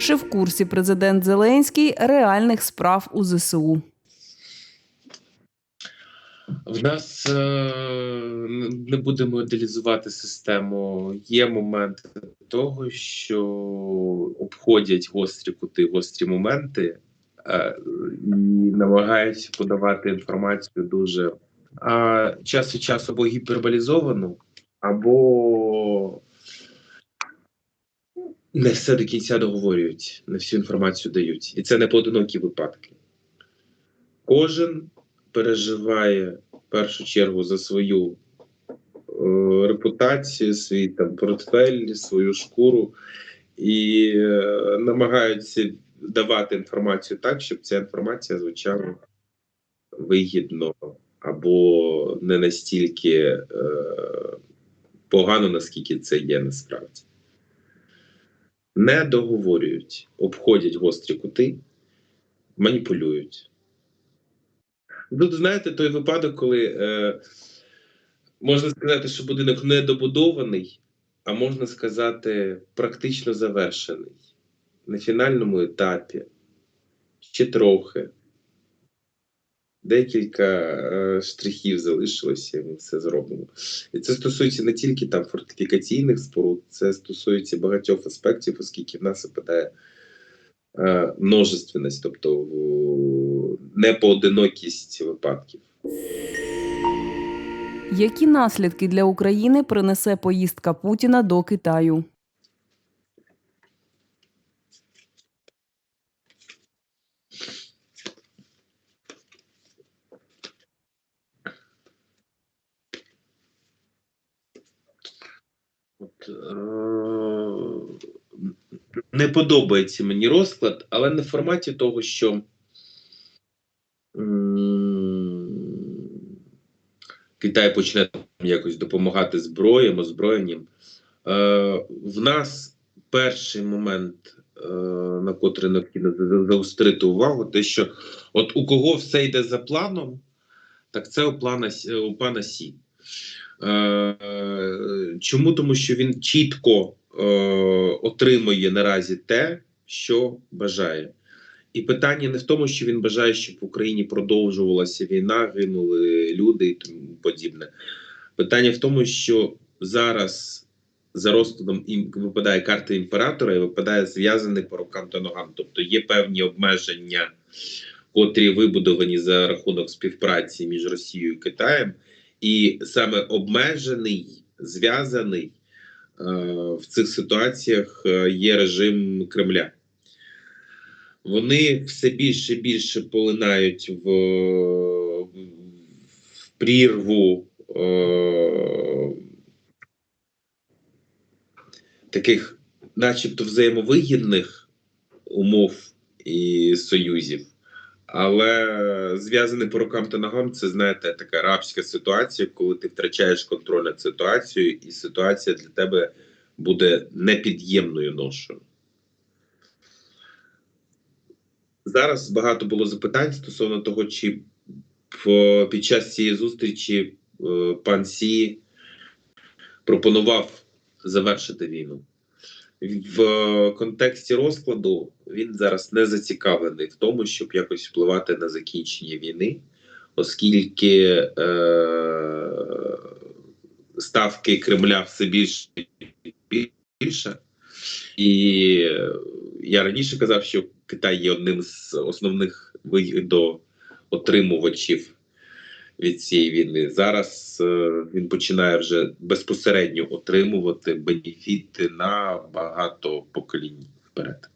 Чи в курсі президент Зеленський реальних справ у ЗСУ? В нас е, не будемо ідеалізувати систему. Є моменти того, що обходять гострі кути, гострі моменти е, і намагаються подавати інформацію дуже а, час від часу або гіперболізовану, або не все до кінця договорюють, не всю інформацію дають. І це не поодинокі випадки. Кожен переживає в першу чергу за свою е, репутацію, свій там портфель, свою шкуру і е, намагаються давати інформацію так, щоб ця інформація звучала вигідно або не настільки е, погано, наскільки це є насправді. Не договорюють, обходять гострі кути, маніпулюють. Тут знаєте той випадок, коли е, можна сказати, що будинок недобудований, а можна сказати, практично завершений на фінальному етапі. Ще трохи. Декілька е, штрихів залишилося, і ми все зробимо. І це стосується не тільки там фортифікаційних споруд, це стосується багатьох аспектів, оскільки в нас випадає е, множественність, тобто непоодинокість випадків. Які наслідки для України принесе поїздка Путіна до Китаю? От, е, не подобається мені розклад, але не в форматі того, що Китай почне якось допомагати зброєм, озброєнням. Е, в нас перший момент, е, на котрий необхідно за- заострити увагу, те, що от у кого все йде за планом, так це у, плана, у пана Сі. Е, Чому? Тому що він чітко е, отримує наразі те, що бажає. І питання не в тому, що він бажає, щоб в Україні продовжувалася війна, гинули люди і тому подібне. Питання в тому, що зараз за розкладом випадає карта імператора і випадає зв'язаний по рукам та ногам. Тобто є певні обмеження, котрі вибудовані за рахунок співпраці між Росією і Китаєм, і саме обмежений, зв'язаний е, в цих ситуаціях е, є режим Кремля. Вони все більше і більше полинають в, в прірву е, таких, начебто, взаємовигідних умов і союзів. Але зв'язаний по рукам та ногам, це знаєте, така рабська ситуація, коли ти втрачаєш контроль над ситуацією, і ситуація для тебе буде непід'ємною ношою. Зараз багато було запитань стосовно того, чи під час цієї зустрічі е, пан Сі пропонував завершити війну. В контексті розкладу він зараз не зацікавлений в тому, щоб якось впливати на закінчення війни, оскільки е, ставки Кремля все більше і більше. І я раніше казав, що Китай є одним з основних вигідоотримувачів від цієї війни. Зараз е, він починає вже безпосередньо отримувати бенефіти на багато поколінь вперед.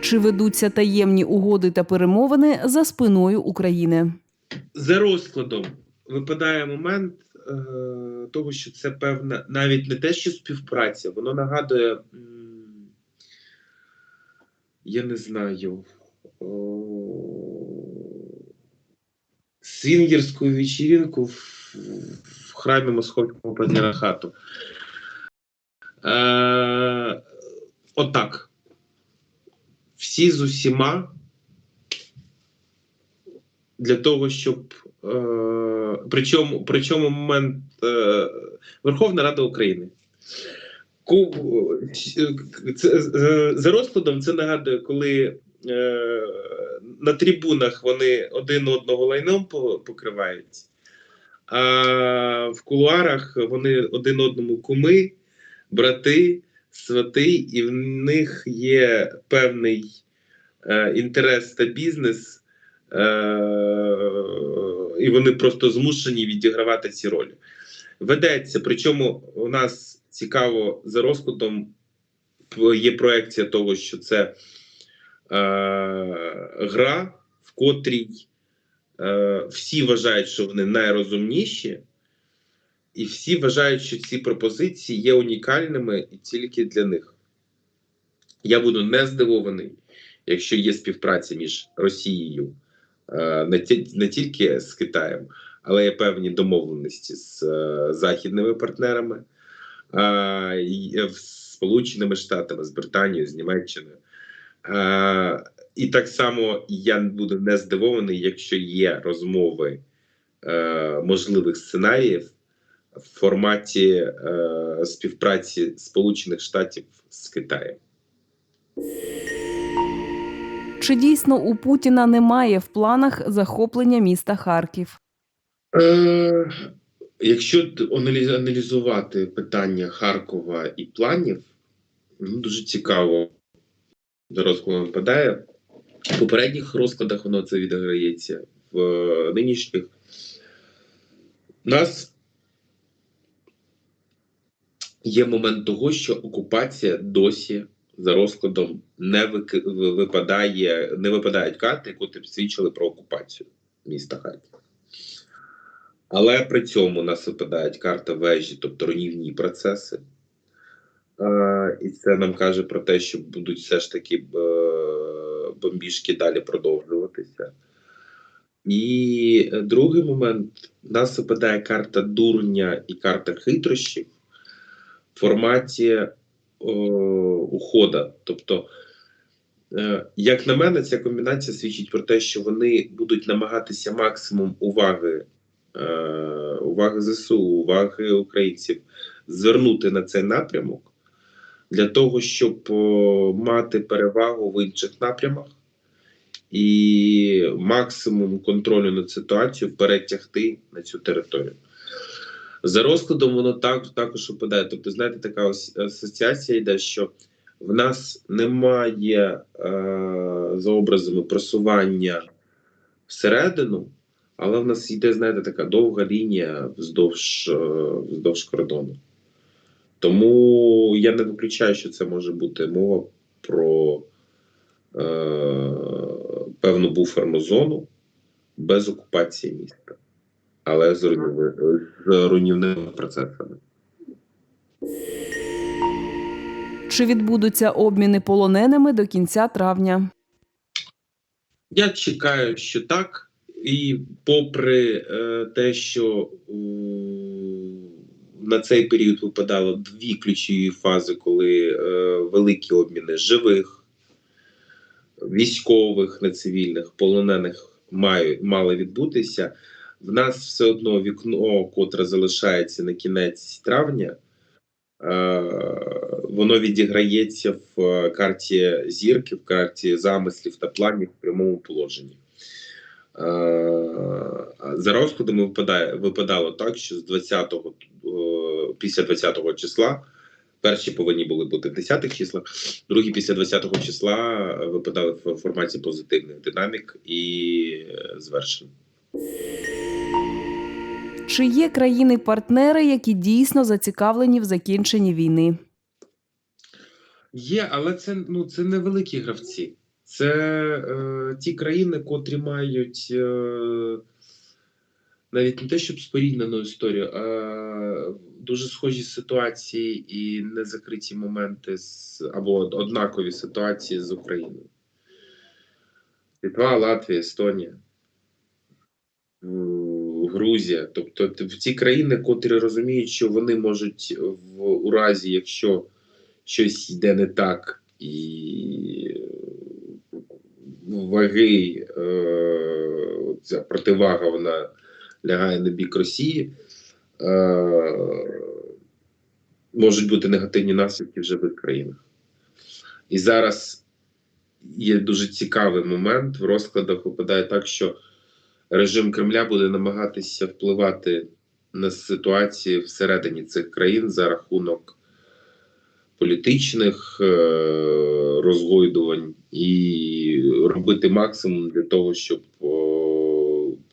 Чи ведуться таємні угоди та перемовини за спиною України? За розкладом випадає момент е, того, що це певна навіть не те, що співпраця, воно нагадує, я не знаю, о, свінгерську вечірку в, в храмі Московського патріархату. Е, отак. Всі з усіма для того, щоб е, причому, причому момент е, Верховна Рада України. ку- це, е, за розкладом це нагадує, коли на трибунах вони один одного лайном покривають, а в кулуарах вони один одному куми, брати, свати, і в них є певний е, інтерес та бізнес, е, і вони просто змушені відігравати ці ролі. Ведеться, причому у нас цікаво за розкладом є проекція того, що це е, гра, в котрій е, всі вважають, що вони найрозумніші, і всі вважають, що ці пропозиції є унікальними і тільки для них. Я буду не здивований, якщо є співпраця між Росією е, не, не тільки з Китаєм, але є певні домовленості з е, західними партнерами, е, е, з Сполученими Штатами, з Британією, з Німеччиною. Е, і так само я буду не здивований, якщо є розмови е, можливих сценаріїв в форматі е, співпраці Сполучених Штатів з Китаєм. Чи дійсно у Путіна немає в планах захоплення міста Харків? Е, якщо аналізувати питання Харкова і планів, ну, дуже цікаво за розкладом випадає. В попередніх розкладах воно це відіграється. В е, нинішніх нас є момент того, що окупація досі за розкладом не випадає, не випадають карти, які б свідчили про окупацію міста Харків. Але при цьому у нас випадають карти вежі, тобто руйнівні процеси. Е, і це нам каже про те, що будуть все ж таки е, бомбіжки далі продовжуватися. І другий момент: нас випадає карта дурня і карта хитрощів в форматі е, ухода. Тобто, е, як на мене, ця комбінація свідчить про те, що вони будуть намагатися максимум уваги, е, уваги ЗСУ, уваги українців звернути на цей напрямок для того, щоб мати перевагу в інших напрямах і максимум контролю над ситуацією перетягти на цю територію. За розкладом воно так, також випадає. Тобто, знаєте, така асоціація йде, що в нас немає е, за образами просування всередину, але в нас йде, знаєте, така довга лінія вздовж, е, вздовж кордону. Тому я не виключаю, що це може бути мова про е, певну буферну зону без окупації міста, але з, руйнівни- з руйнівними процесами. Чи відбудуться обміни полоненими до кінця травня? Я чекаю, що так. І попри е, те, що е, на цей період випадало дві ключові фази, коли е, великі обміни живих, військових, нецивільних, полонених мають, мали відбутися, в нас все одно вікно, котре залишається на кінець травня, е, воно відіграється в е, карті зірки, в карті замислів та планів в прямому положенні. Е, За розкладами випадає, випадало так, що з 20-го, е, після 20-го числа, перші повинні були бути в 10-х числах, другі після 20-го числа випадали в форматі позитивних динамік і е, звершень. Чи є країни-партнери, які дійсно зацікавлені в закінченні війни? Є, але це, ну, це невеликі гравці. Це е, ті країни, котрі мають е, навіть не те, щоб споріднену історію, а дуже схожі ситуації і незакриті моменти з, або однакові ситуації з Україною. Литва, Латвія, Естонія, Грузія. Тобто в ті країни, котрі розуміють, що вони можуть в у разі, якщо щось йде не так, і ваги, е, ця противага вона лягає на бік Росії. Е, можуть бути негативні наслідки в їх країнах. І зараз є дуже цікавий момент. В розкладах випадає так, що режим Кремля буде намагатися впливати на ситуації всередині цих країн за рахунок політичних е, розгойдувань і робити максимум для того, щоб о,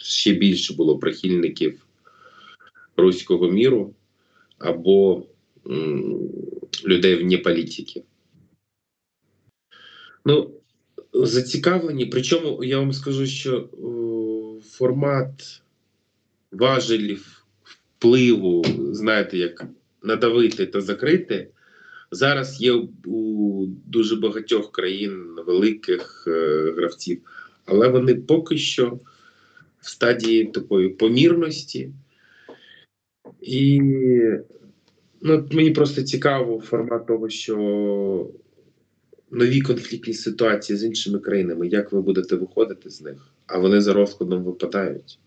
ще більше було прихильників руського міру або м, людей вне політики. Ну, зацікавлені. Причому я вам скажу, що о, формат важелів впливу, знаєте, як надавити та закрити, зараз є у дуже багатьох країн великих е, гравців, але вони поки що в стадії такої помірності. І ну, мені просто цікаво формат того, що нові конфліктні ситуації з іншими країнами, як ви будете виходити з них, а вони за розкладом випадають.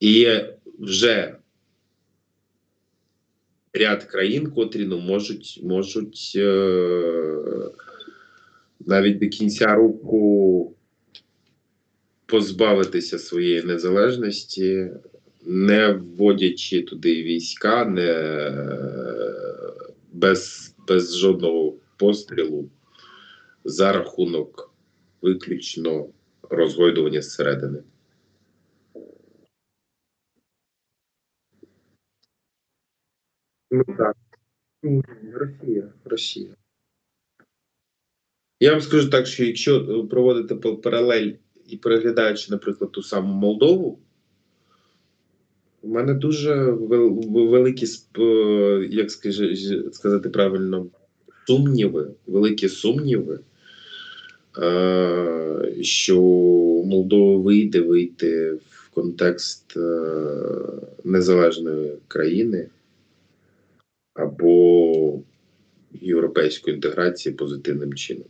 І є вже ряд країн, котрі ну, можуть, можуть е- навіть до кінця року позбавитися своєї незалежності, не вводячи туди війська, не без, без жодного пострілу за рахунок виключно розгойдування зсередини. Ну так. Росія. Росія. Я вам скажу так, що якщо проводити паралель і переглядаючи, наприклад, ту саму Молдову, у мене дуже великі, як сказати правильно, сумніви, великі сумніви, е, що Молдова вийде вийти в контекст е, незалежної країни або європейської інтеграції позитивним чином.